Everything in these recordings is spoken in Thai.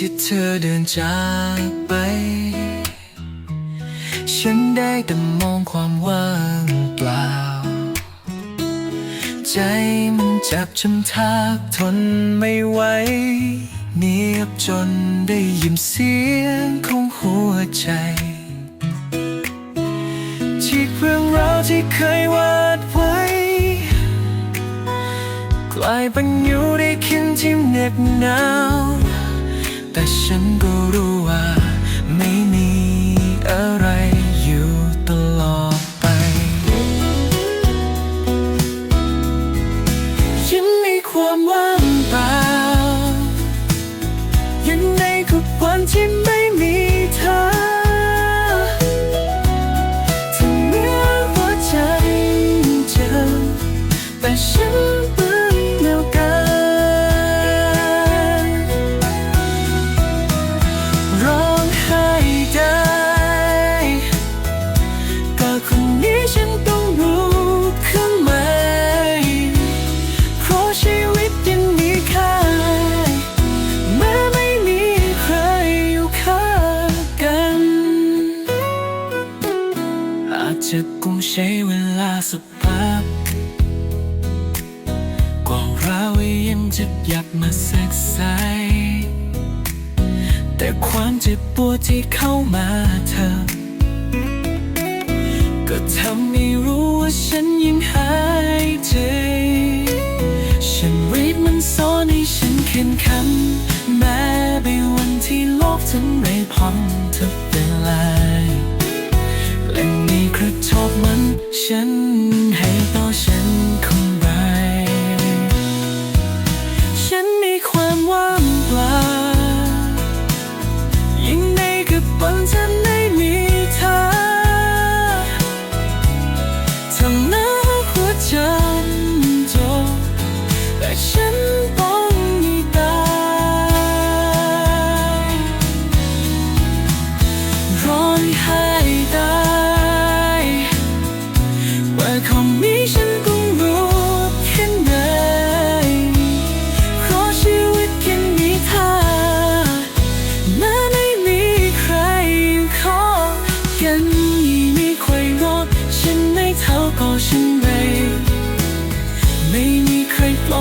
ที่เธอเดินจากไป ฉันได้แต่มองความว่างเปล่า ใจมันจับจนแทบทนไม่ไหวเงียบจนได้ยินเสียงของหัวใจ ที่เรื่องราวที่เคยวาดไว้ กลายเป็นอยู่ในคืนที่เหน็บหนาว แต่ฉันก็รู้ อาจจะคงใช้เวลาสักพักกว่าเรายังจะอยากมาแทรกใส่แต่ความเจ็บปวดที่เข้ามาเธอ ก็ทำให้รู้ว่าฉันยังหายใจ ฉันรีบมันสอนให้ฉันเข้มแข็ ระทบมันฉัน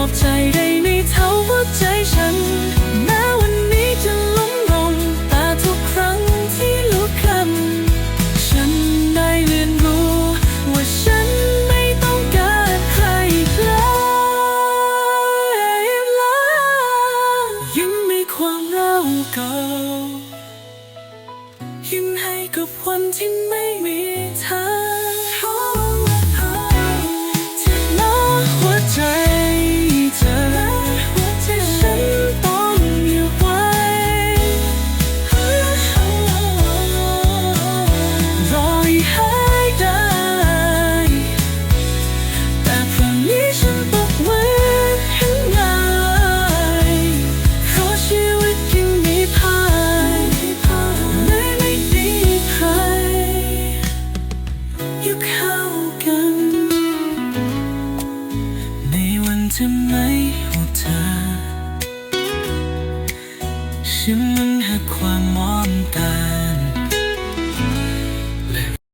อบใจได้ไม่เท่าหัวใจฉัน แม้วันนี้จะล้มลงแต่ทุกครั้งที่ลุกขึ้นฉันได้เรียนรู้ว่าฉันไม่ต้องการใครอีกแล้วยังมีความเล่าเก่ายังให้กับวันที่ไม่ ในวันที่ไม่หูเธอ ฉันมันหัความมอมตา